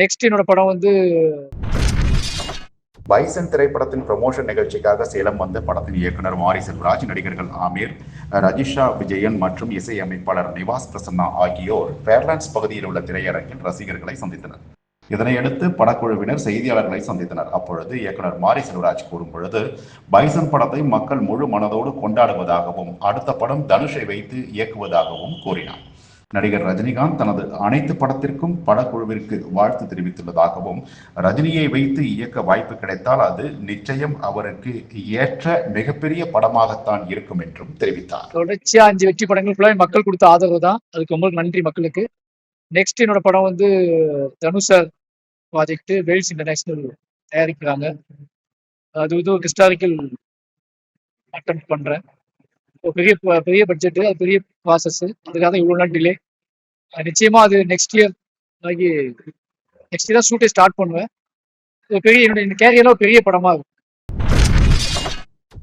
Next என்னோட படம் வந்து பைசன் திரைப்படத்தின் ப்ரமோஷன் நிகழ்ச்சிக்காக சேலம் வந்த படத்தின் இயக்குனர் மாரி செல்வராஜ் நடிகர்கள் ஆமீர் ரஜிஷா விஜயன் மற்றும் இசையமைப்பாளர் நிவாஸ் பிரசன்னா ஆகியோர் ஃபேர்லாண்ட்ஸ் பகுதியில் உள்ள திரையரங்கில் ரசிகர்களை சந்தித்தனர். இதனையடுத்து படக்குழுவினர் செய்தியாளர்களை சந்தித்தனர். அப்பொழுது இயக்குனர் மாரி செல்வராஜ் கூறும் பொழுது பைசன் படத்தை மக்கள் முழு மனதோடு கொண்டாடுவதாகவும் அடுத்த படம் தனுஷை வைத்து இயக்குவதாகவும் கூறினார். நடிகர் ரஜினிகாந்த் தனது அனைத்து படத்திற்கும் படக்குழுவிற்கு வாழ்த்து தெரிவித்துள்ளதாகவும் ரஜினியை வைத்து இயக்க வாய்ப்பு கிடைத்தால் அது நிச்சயம் அவருக்கு ஏற்ற மிகப்பெரிய படமாகத்தான் இருக்கும் என்றும் தெரிவித்தார். தொடர்ச்சியா அஞ்சு வெற்றி படங்கள் ஃபுல்லாக மக்கள் கொடுத்த ஆதரவு தான். அதுக்கு ரொம்ப நன்றி மக்களுக்கு. நெக்ஸ்ட் என்னோட படம் வந்து தனுஷர் ப்ராஜெக்ட் வெல்ஸ் இன்டர்நேஷனல் தயாரிக்கிறாங்க. அது வந்து ஒரு ஹிஸ்டாரிக்கல் அட்டம் பண்றேன். பெரிய பெரிய பட்ஜெட்டு அது பெரிய ப்ராசஸ் அதுக்காக தான் இவ்வளோ நாள் டிலே நிச்சயமாக அது நெக்ஸ்ட் இயர் ஆகி நெக்ஸ்ட் இயர் ஷூட்டை ஸ்டார்ட் பண்ணுவேன். பெரிய என்னுடைய கேரியர்ல ஒரு பெரிய படமாக இருக்கும்.